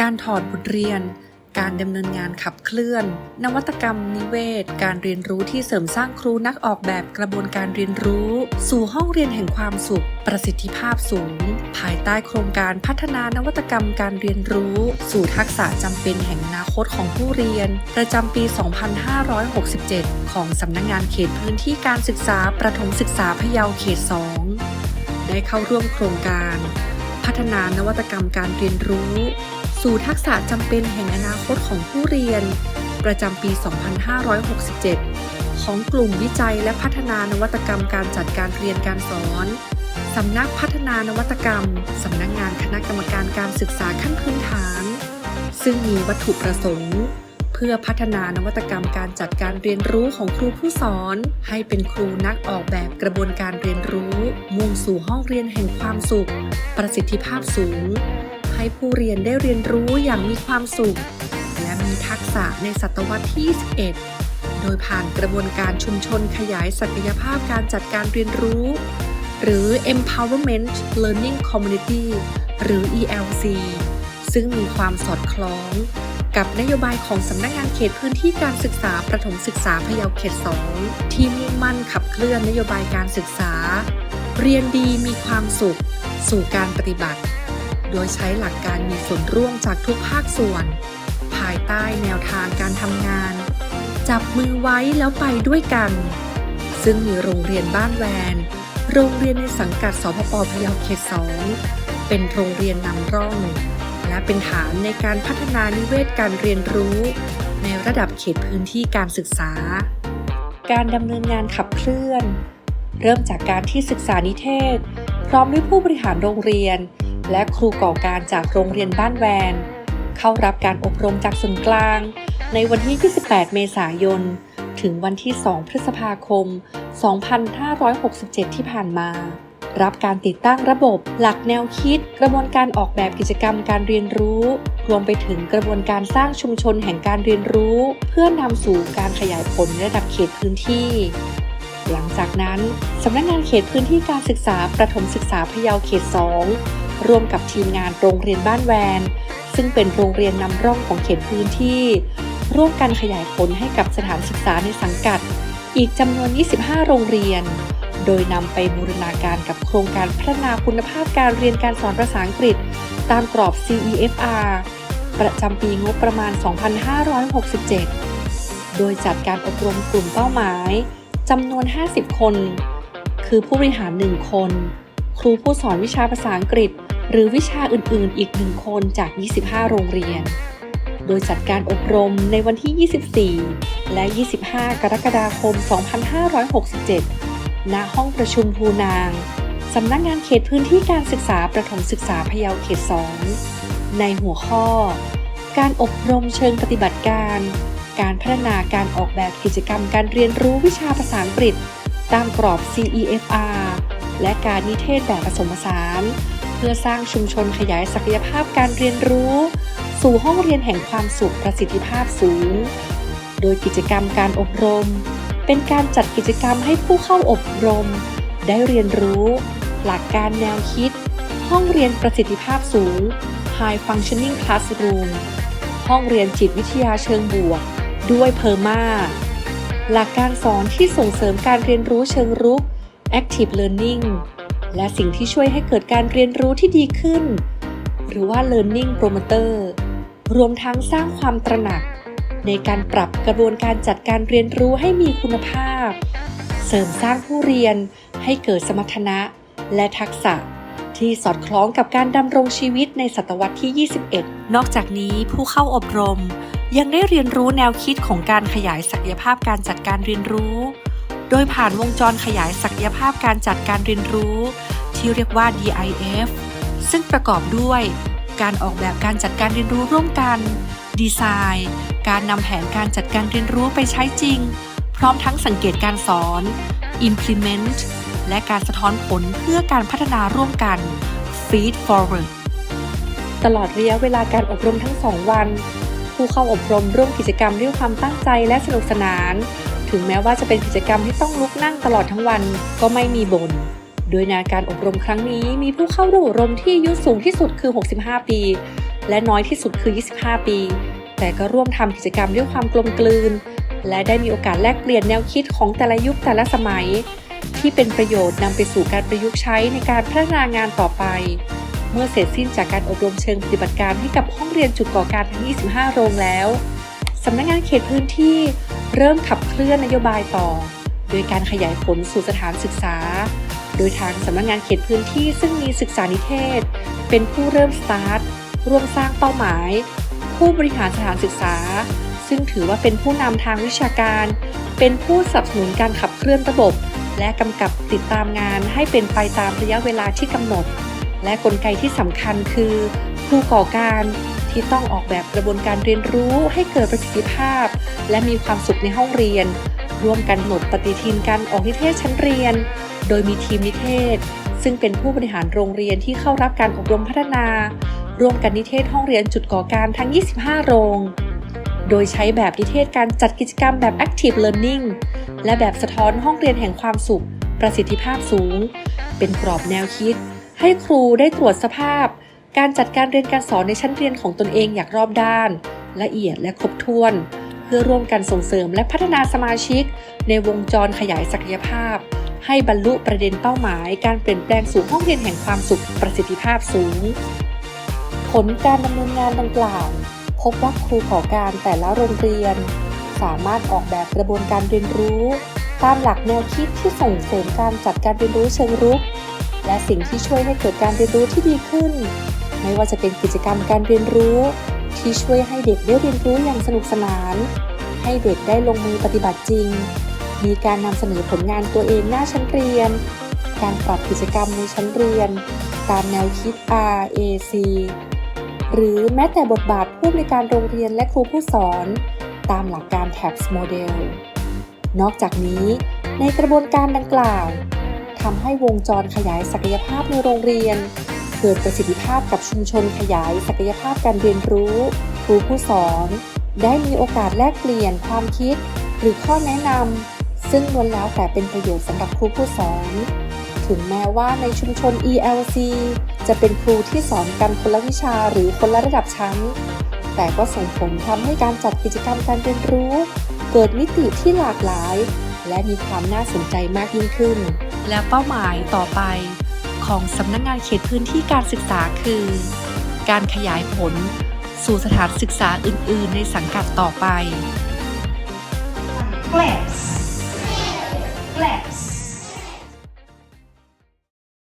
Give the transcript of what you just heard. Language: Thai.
การถอดบทเรียน การดำเนินงานขับเคลื่อน นวัตกรรมนิเวศ การเรียนรู้ที่เสริมสร้างครูนักออกแบบกระบวนการเรียนรู้ สู่ห้องเรียนแห่งความสุข ประสิทธิภาพสูง ภายใต้โครงการพัฒนานวัตกรรมการเรียนรู้ สู่ทักษะจำเป็นแห่งอนาคตของผู้เรียน ประจำปี 2567 ของสำนักงงานเขตพื้นที่การศึกษาประถมศึกษาพะเยาเขต 2 ได้เข้าร่วมโครงการ พัฒนานวัตกรรมการเรียนรู้ สู่ทักษะจำเป็นแห่งอนาคตของผู้เรียน ประจำปี 2567 ของกลุ่มวิจัยและพัฒนานวัตกรรมการจัดการเรียนการสอน สำนักพัฒนานวัตกรรม สำนักงานคณะกรรมการการศึกษาขั้นพื้นฐาน ซึ่งมีวัตถุประสงค์ เพื่อพัฒนานวัตกรรมการจัดการเรียนรู้ของครูผู้สอน ให้เป็นครูนักออกแบบกระบวนการเรียนรู้ มุ่งสู่ห้องเรียนแห่งความสุข ประสิทธิภาพสูง ให้ผู้เรียนได้เรียนรู้อย่างมีความสุข และมีทักษะในศตวรรษที่ 21 โดยผ่านกระบวนการชุมชนขยายศักยภาพการจัดการเรียนรู้ หรือ Empowerment Learning Community หรือ ELC ซึ่งมีความสอดคล้อง กับนโยบายของสำนักงานเขตพื้นที่การศึกษาประถมศึกษาพะเยาเขต 2 ที่มุ่งมั่นขับเคลื่อนนโยบายการศึกษา เรียนดีมีความสุข สู่การปฏิบัติ โดยใช้หลักการมีส่วนร่วมจากทุกภาคส่วน ภายใต้แนวทางการทำงาน จับมือไว้แล้วไปด้วยกัน ซึ่งมีโรงเรียนบ้านแวน โรงเรียนในสังกัดสพปพยาเขต2เป็นโรงเรียนนำร่อง และเป็นฐานในการพัฒนานิเวศการเรียนรู้ ในระดับเขตพื้นที่การศึกษา การดำเนินงานขับเคลื่อน เริ่มจากการที่ศึกษานิเทศ พร้อมด้วยผู้บริหารโรงเรียน และครูก่อการจากโรงเรียนบ้านแวน เข้ารับการอบรมจากส่วนกลาง ในวันที่ 28 เมษายน ถึงวันที่ 2 พฤษภาคม 2567 ที่ผ่านมา รับการติดตั้งระบบหลักแนวคิด กระบวนการออกแบบกิจกรรมการเรียนรู้ รวมไปถึงกระบวนการสร้างชุมชนแห่งการเรียนรู้ เพื่อนำสู่การขยายผลระดับเขตพื้นที่หลังจากนั้น สำนักงานเขตพื้นที่การศึกษาประถมศึกษาพะเยาเขต 2 ร่วมกับทีมงานโรงเรียนบ้านแวน ซึ่งเป็นโรงเรียนนำร่องของเขตพื้นที่ ร่วมกันขยายผลให้กับสถานศึกษาในสังกัด อีกจำนวน 25 โรงเรียน โดยนำไปบูรณาการกับโครงการพัฒนาคุณภาพการเรียนการสอนภาษาอังกฤษ ตามกรอบ CEFR ประจำปีงบประมาณ 2567 โดยจัดการอบรมกลุ่มเป้าหมายจำนวน 50 คน คือผู้บริหาร 1 คน ครูผู้สอนวิชาภาษาอังกฤษ หรือวิชาอื่นๆ อีก1คนจาก 25 โรงเรียน โดยจัดการอบรมในวันที่ 24 และ 25 กรกฎาคม 2567 ณ ห้องประชุมภูนาง สำนักงานเขตพื้นที่การศึกษาประถมศึกษาพะเยาเขต 2 ในหัวข้อ การอบรมเชิงปฏิบัติการ การพัฒนาการออกแบบกิจกรรมการเรียนรู้วิชาภาษาอังกฤษ ตามกรอบ CEFR และการนิเทศแบบผสมผสาน พื่อสร้างชุมชนขยายศักยภาพการเรียนรู้ สู่ห้องเรียนแห่งความสุขประสิทธิภาพสูง โดยกิจกรรมการอบรม เป็นการจัดกิจกรรมให้ผู้เข้าอบรม ได้เรียนรู้ หลักการแนวคิด ห้องเรียนประสิทธิภาพสูง High Functioning Classroom ห้องเรียนจิตวิทยาเชิงบวก ด้วยเพอร์มาหลักการสอนที่ส่งเสริมการเรียนรู้เชิงรุก Active Learning และสิ่งที่ช่วยให้เกิดการเรียนรู้ที่ดีขึ้น หรือว่า Learning Promoter รวมทั้งสร้างความตระหนัก ในการปรับกระบวนการจัดการเรียนรู้ให้มีคุณภาพ เสริมสร้างผู้เรียนให้เกิดสมรรถนะและทักษะที่สอดคล้องกับการดำรงชีวิตในศตวรรษที่ 21 นอกจากนี้ผู้เข้าอบรม ยังได้เรียนรู้แนวคิดของการขยายศักยภาพการจัดการเรียนรู้ โดยผ่านวงจรขยายศักยภาพการจัดการเรียนรู้ ที่เรียกว่า DIF ซึ่งประกอบด้วย การออกแบบการจัดการเรียนรู้ร่วมกัน ดีไซน์ การนำแผนการจัดการเรียนรู้ไปใช้จริง พร้อมทั้งสังเกตการสอน implement และการสะท้อนผลเพื่อการพัฒนาร่วมกัน feed forward ตลอดระยะเวลาการอบรมทั้ง 2 วัน ผู้เข้าอบรมร่วมกิจกรรมด้วยความตั้งใจและสนุกสนาน ถึงแม้ว่าจะเป็นกิจกรรมที่ต้องลุกนั่งตลอดทั้งวันก็ไม่มีบน่นโดยในการอบรมครั้งนี้มีผู้เข้าร่วมอบรมที่อายุสูงที่สุดคือ 65 ปี และน้อยที่สุดคือ 25 ปี แต่ก็ร่วมทำกิจกรรมด้วยความกลมกลืน และได้มีโอกาสแลกเปลี่ยนแนวคิดของแต่ละยุคแต่ละสมัย ที่เป็นประโยชน์นำไปสู่การประยุกต์ใช้ในการพัฒนางานต่อไป เมื่อเสร็จสิ้นจากการอบรมเชิงปฏิบัติการให้กับห้องเรียนจุดก่อการทั้ง 25 โรงแล้วสำนักงานเขตพื้นที่ เริ่มขับเคลื่อนนโยบายต่อ โดยการขยายผลสู่สถานศึกษา โดยทางสำนักงานเขตพื้นที่ซึ่งมีศึกษานิเทศ เป็นผู้เริ่มสตาร์ทร่วมสร้างเป้าหมาย ผู้บริหารสถานศึกษา ซึ่งถือว่าเป็นผู้นำทางวิชาการ เป็นผู้สนับสนุนการขับเคลื่อนระบบ และกำกับติดตามงานให้เป็นไปตามระยะเวลาที่กำหนด และกลไกที่สำคัญคือผู้ก่อการ ที่ต้องออกแบบกระบวนการเรียนรู้ให้เกิดประสิทธิภาพ และมีความสุขในห้องเรียน ร่วมกันหนดปฏิทินการออกนิเทศชั้นเรียน โดยมีทีมนิเทศ ซึ่งเป็นผู้บริหารโรงเรียนที่เข้ารับการอบรมพัฒนา ร่วมกันนิเทศห้องเรียนจุดก่อการทั้ง 25 โรง โดยใช้แบบนิเทศการจัดกิจกรรมแบบ Active Learning และแบบสะท้อนห้องเรียนแห่งความสุข ประสิทธิภาพสูง เป็นกรอบแนวคิด ให้ครูได้ตรวจสภาพ การจัดการเรียนการสอนในชั้นเรียนของตนเองอย่างรอบด้าน ละเอียดและครบถ้วน เพื่อร่วมกันส่งเสริมและพัฒนาสมาชิก ในวงจรขยายศักยภาพ ให้บรรลุประเด็นเป้าหมาย การเปลี่ยนแปลงสู่ห้องเรียนแห่งความสุขประสิทธิภาพสูง ผลการดำเนินงานดังกล่าว พบว่าครูขอการแต่ละโรงเรียน สามารถออกแบบกระบวนการเรียนรู้ตามหลักแนวคิดที่ส่งเสริมการจัดการเรียนรู้เชิงรุก และสิ่งที่ช่วยให้เกิดการเรียนรู้ที่ดีขึ้น ไม่ว่าจะเป็นกิจกรรมการเรียนรู้ ที่ช่วยให้เด็กได้เรียนรู้อย่างสนุกสนาน ให้เด็กได้ลงมือปฏิบัติจริง มีการนำเสนอผลงานตัวเองหน้าชั้นเรียน การปรับกิจกรรมในชั้นเรียน ตามแนวคิด RAC หรือแม้แต่บทบาทผู้บริการโรงเรียนและครูผู้สอน ตามหลักการ TABS Model นอกจากนี้ ในกระบวนการดังกล่าวทำให้วงจรขยายศักยภาพในโรงเรียน เกิดประสิทธิภาพกับชุมชนขยายศักยภาพการเรียนรู้ ครูผู้สอน ได้มีโอกาสแลกเปลี่ยนความคิด หรือข้อแนะนำซึ่งล้วนแล้วแต่เป็นประโยชน์สำหรับครูผู้สอน ถึงแม้ว่าในชุมชน ELC จะเป็นครูที่สอนกันคนละวิชาหรือคนละระดับชั้น แต่ก็ส่งผลทำให้การจัดกิจกรรมการเรียนรู้ เกิดมิติที่หลากหลาย และมีความน่าสนใจมากยิ่งขึ้น และเป้าหมายต่อไป ของสำนักงงานเขตพื้นที่การศึกษาคือ การขยายผลสู่สถานศึกษาอื่น ๆ ในสังกัดต่อไป Claps Claps